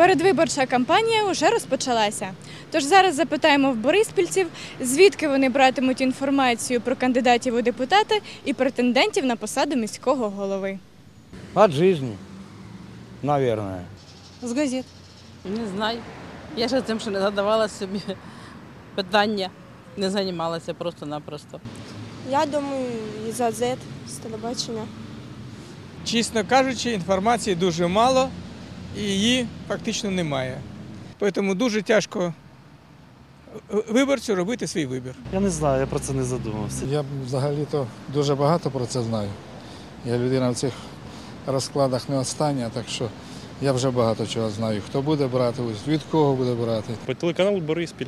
Передвиборча кампанія вже розпочалася. Тож зараз запитаємо в бориспільців, звідки вони братимуть інформацію про кандидатів у депутати і претендентів на посаду міського голови. От жизни, наверное. З газет. Не знаю. Я ще цим ще не задавала собі питання, не займалася просто-напросто. Я думаю, із газет, з телебачення. Чесно кажучи, інформації дуже мало і її фактично немає. Тому дуже тяжко е, виборцю робити свій вибір. Я не знаю, я про це не задумався. Я взагалі-то дуже багато про це знаю. Я людина в цих розкладах не остання, так що я вже багато чого знаю. Хто буде брати, від кого буде брати. По телеканалу Бориспіль.